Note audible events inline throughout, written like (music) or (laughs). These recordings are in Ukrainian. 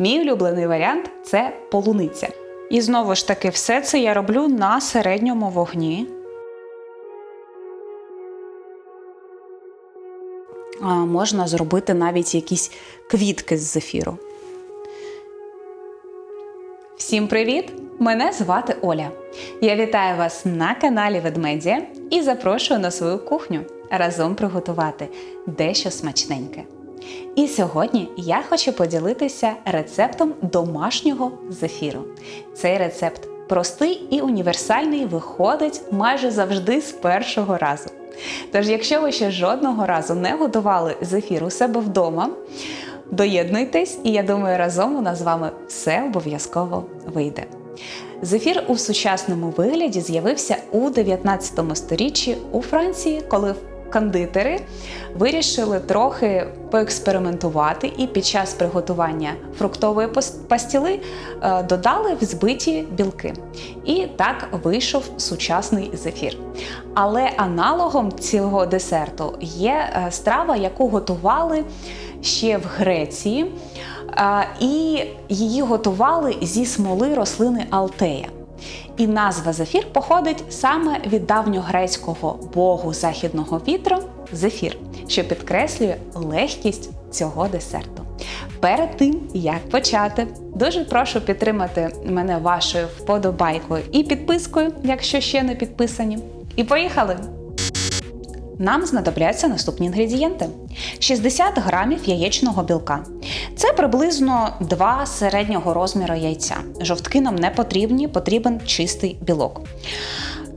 Мій улюблений варіант це полуниця. І знову ж таки, все це я роблю на середньому вогні. А, можна зробити навіть якісь квітки з зефіру. Всім привіт! Мене звати Оля. Я вітаю вас на каналі Ведмедія і запрошую на свою кухню разом приготувати дещо смачненьке. І сьогодні я хочу поділитися рецептом домашнього зефіру. Цей рецепт простий і універсальний виходить майже завжди з першого разу. Тож, якщо ви ще жодного разу не готували зефір у себе вдома, доєднуйтесь, і я думаю, разом у нас з вами все обов'язково вийде. Зефір у сучасному вигляді з'явився у 19 сторіччі у Франції, коли кондитери вирішили трохи поекспериментувати і під час приготування фруктової пастіли е, додали взбиті білки. І так вийшов сучасний зефір. Але аналогом цього десерту є е, страва, яку готували ще в Греції, е, і її готували зі смоли рослини Алтея. І назва зефір походить саме від давньогрецького богу західного вітру зефір, що підкреслює легкість цього десерту. Перед тим, як почати, дуже прошу підтримати мене вашою вподобайкою і підпискою, якщо ще не підписані. І поїхали! Нам знадобляться наступні інгредієнти: 60 грамів яєчного білка. Це приблизно 2 середнього розміру яйця. Жовтки нам не потрібні, потрібен чистий білок.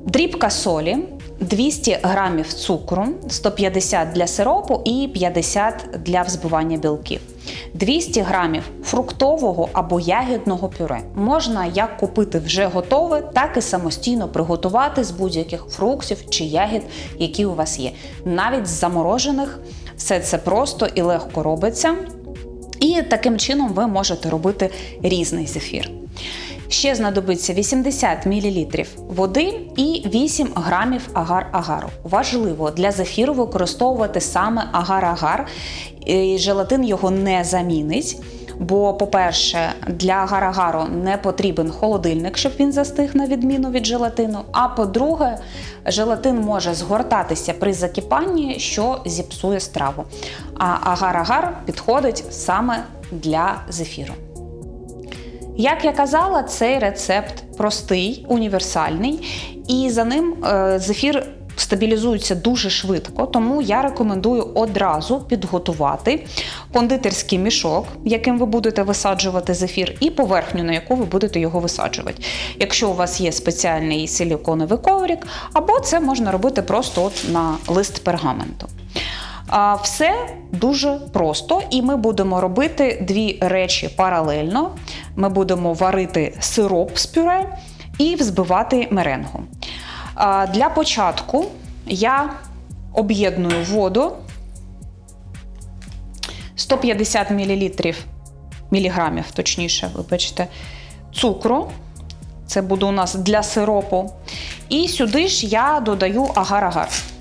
Дрібка солі, 200 грамів цукру, 150 для сиропу і 50 для взбивання білків. 200 грамів фруктового або ягідного пюре. Можна як купити вже готове, так і самостійно приготувати з будь-яких фруктів чи ягід, які у вас є. Навіть з заморожених все це просто і легко робиться. І таким чином ви можете робити різний зефір. Ще знадобиться 80 мл води і 8 грамів агар-агару. Важливо для зефіру використовувати саме агар-агар, і желатин його не замінить. Бо, по-перше, для агар-агару не потрібен холодильник, щоб він застиг на відміну від желатину. А по-друге, желатин може згортатися при закипанні, що зіпсує страву. А агар-агар підходить саме для зефіру. Як я казала, цей рецепт простий, універсальний, і за ним е, зефір стабілізується дуже швидко, тому я рекомендую одразу підготувати кондитерський мішок, яким ви будете висаджувати зефір, і поверхню, на яку ви будете його висаджувати. Якщо у вас є спеціальний силіконовий коврик, або це можна робити просто от на лист пергаменту. Все дуже просто, і ми будемо робити дві речі паралельно. Ми будемо варити сироп з пюре і взбивати меренгу. Для початку я об'єдную воду 150 мл, міліграмів, точніше, вибачте, цукру. Це буде у нас для сиропу. І сюди ж я додаю агар-агар.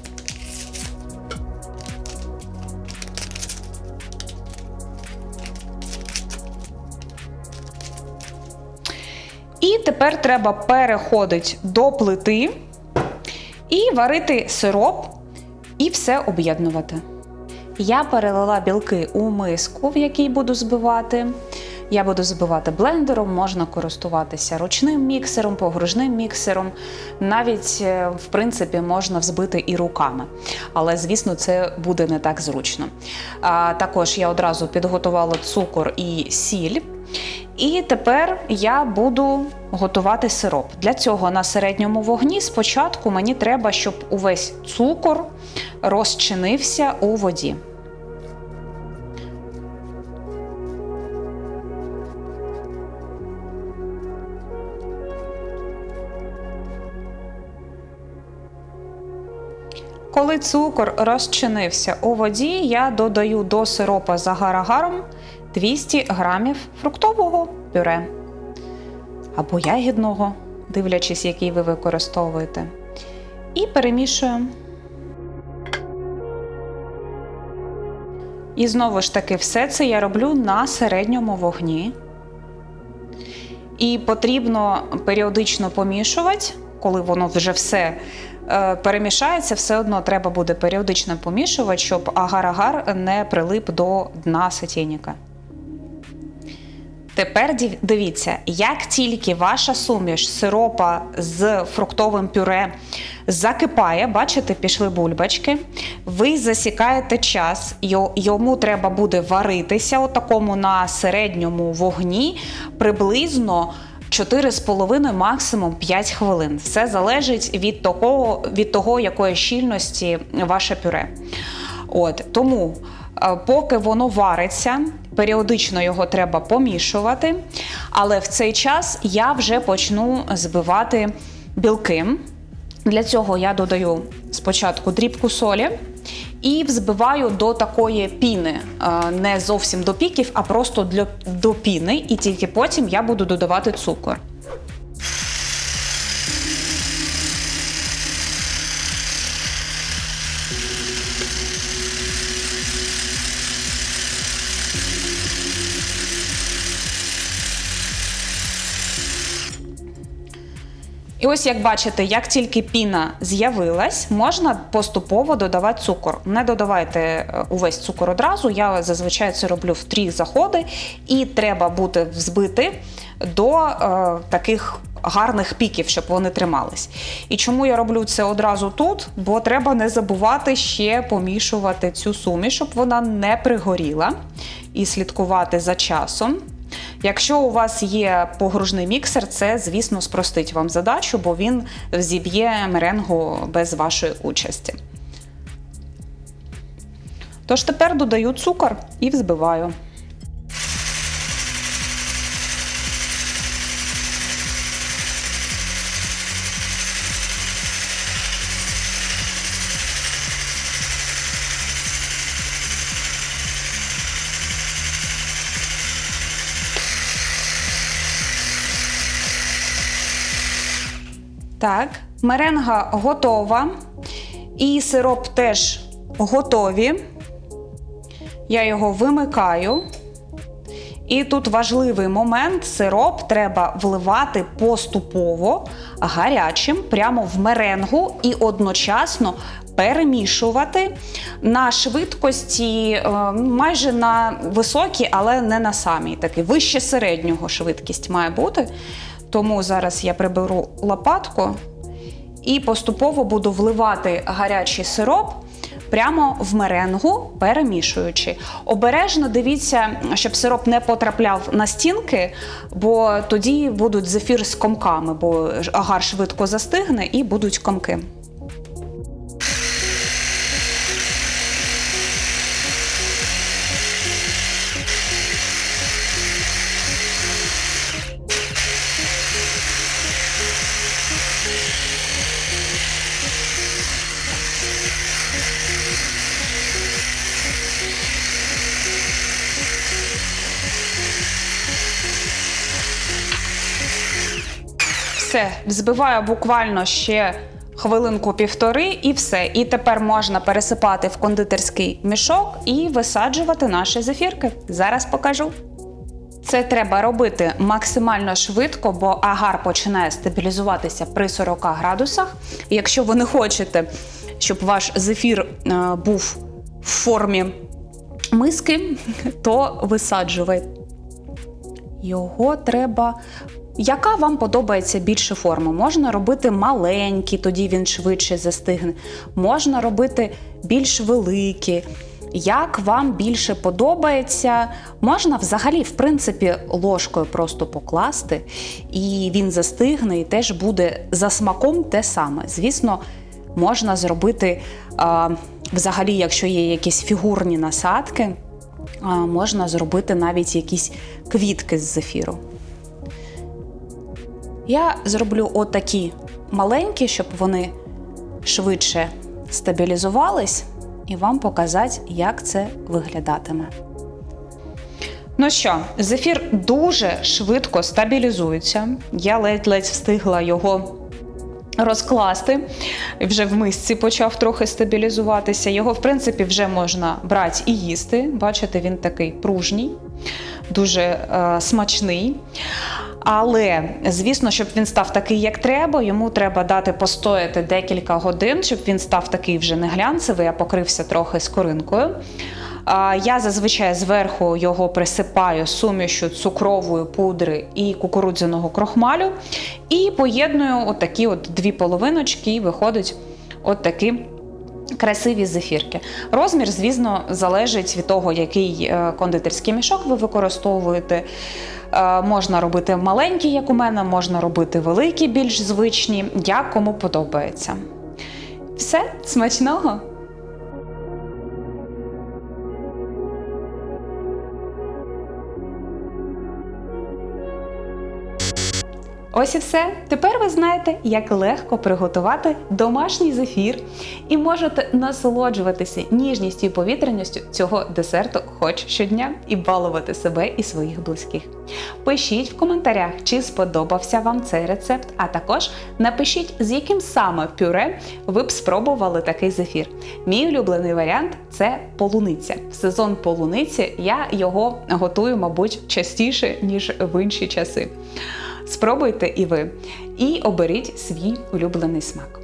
Тепер треба переходити до плити і варити сироп і все об'єднувати. Я перелила білки у миску, в якій буду збивати. Я буду збивати блендером, можна користуватися ручним міксером, погружним міксером. Навіть, е, в принципі, можна взбити і руками. Але, звісно, це буде не так зручно. А, Також я одразу підготувала цукор і сіль. І тепер я буду готувати сироп. Для цього на середньому вогні спочатку мені треба, щоб увесь цукор розчинився у воді. Коли цукор розчинився у воді, я додаю до сиропа з агар-агаром 200 грамів фруктового пюре або ягідного, дивлячись, який ви використовуєте. І перемішуємо. І знову ж таки, все це я роблю на середньому вогні. І потрібно періодично помішувати, коли воно вже все е, перемішається, все одно треба буде періодично помішувати, щоб агар-агар не прилип до дна сотейника. Тепер дивіться, як тільки ваша суміш сиропа з фруктовим пюре закипає, бачите, пішли бульбачки, ви засікаєте час, йому треба буде варитися отакому на середньому вогні приблизно 4,5 максимум 5 хвилин. Все залежить від того, від того якої щільності ваше пюре. От тому, е, поки воно вариться, періодично його треба помішувати. Але в цей час я вже почну збивати білки. Для цього я додаю спочатку дрібку солі і взбиваю до такої піни, е, не зовсім до піків, а просто для, до піни. І тільки потім я буду додавати цукор. І ось як бачите, як тільки піна з'явилась, можна поступово додавати цукор. Не додавайте е, увесь цукор одразу. Я зазвичай це роблю в три заходи, і треба бути взбити до е, таких гарних піків, щоб вони тримались. І чому я роблю це одразу тут? Бо треба не забувати ще помішувати цю суміш, щоб вона не пригоріла, і слідкувати за часом. Якщо у вас є погружний міксер, це, звісно, спростить вам задачу, бо він зіб'є меренгу без вашої участі. Тож тепер додаю цукор і взбиваю. Так, меренга готова. І сироп теж готові. Я його вимикаю. І тут важливий момент: сироп треба вливати поступово гарячим прямо в меренгу і одночасно перемішувати на швидкості е, майже на високій, але не на самій. Такий вище середнього швидкість має бути. Тому зараз я приберу лопатку і поступово буду вливати гарячий сироп прямо в меренгу, перемішуючи. Обережно дивіться, щоб сироп не потрапляв на стінки, бо тоді будуть зефір з комками, бо агар швидко застигне і будуть комки. Все, взбиваю буквально ще хвилинку-півтори і все. І тепер можна пересипати в кондитерський мішок і висаджувати наші зефірки. Зараз покажу. Це треба робити максимально швидко, бо агар починає стабілізуватися при 40 градусах. І якщо ви не хочете, щоб ваш зефір е, був в формі миски, (laughs) то висаджуйте. Його треба. Яка вам подобається більше форма? Можна робити маленькі, тоді він швидше застигне. Можна робити більш великі. Як вам більше подобається, можна взагалі, в принципі, ложкою просто покласти, і він застигне, і теж буде за смаком те саме. Звісно, можна зробити а, взагалі, якщо є якісь фігурні насадки, а, можна зробити навіть якісь квітки з зефіру. Я зроблю отакі маленькі, щоб вони швидше стабілізувались, і вам показати, як це виглядатиме. Ну що, зефір дуже швидко стабілізується. Я ледь-ледь встигла його розкласти. Вже в мисці почав трохи стабілізуватися. Його, в принципі, вже можна брати і їсти. Бачите, він такий пружній, дуже е, смачний. Але, звісно, щоб він став такий, як треба, йому треба дати постояти декілька годин, щоб він став такий вже не глянцевий, а покрився трохи скоринкою. Я зазвичай зверху його присипаю сумішю цукрової пудри і кукурудзяного крохмалю, і поєдную отакі от дві половиночки, і виходить такі красиві зефірки. Розмір, звісно, залежить від того, який е, кондитерський мішок ви використовуєте. Е, Можна робити маленькі, як у мене, можна робити великі, більш звичні, як кому подобається. Все, смачного! Ось і все. Тепер ви знаєте, як легко приготувати домашній зефір і можете насолоджуватися ніжністю і повітряністю цього десерту хоч щодня і балувати себе і своїх близьких. Пишіть в коментарях, чи сподобався вам цей рецепт, а також напишіть, з яким саме пюре ви б спробували такий зефір. Мій улюблений варіант це полуниця. В сезон полуниці я його готую, мабуть, частіше, ніж в інші часи. Спробуйте і ви, і оберіть свій улюблений смак.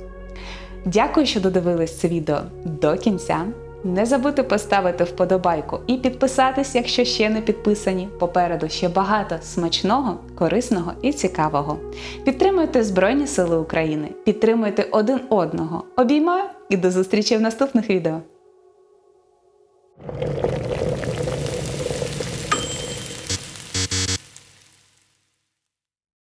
Дякую, що додивились це відео до кінця. Не забудьте поставити вподобайку і підписатись, якщо ще не підписані. Попереду ще багато смачного, корисного і цікавого. Підтримуйте Збройні Сили України, підтримуйте один одного. Обіймаю і до зустрічі в наступних відео.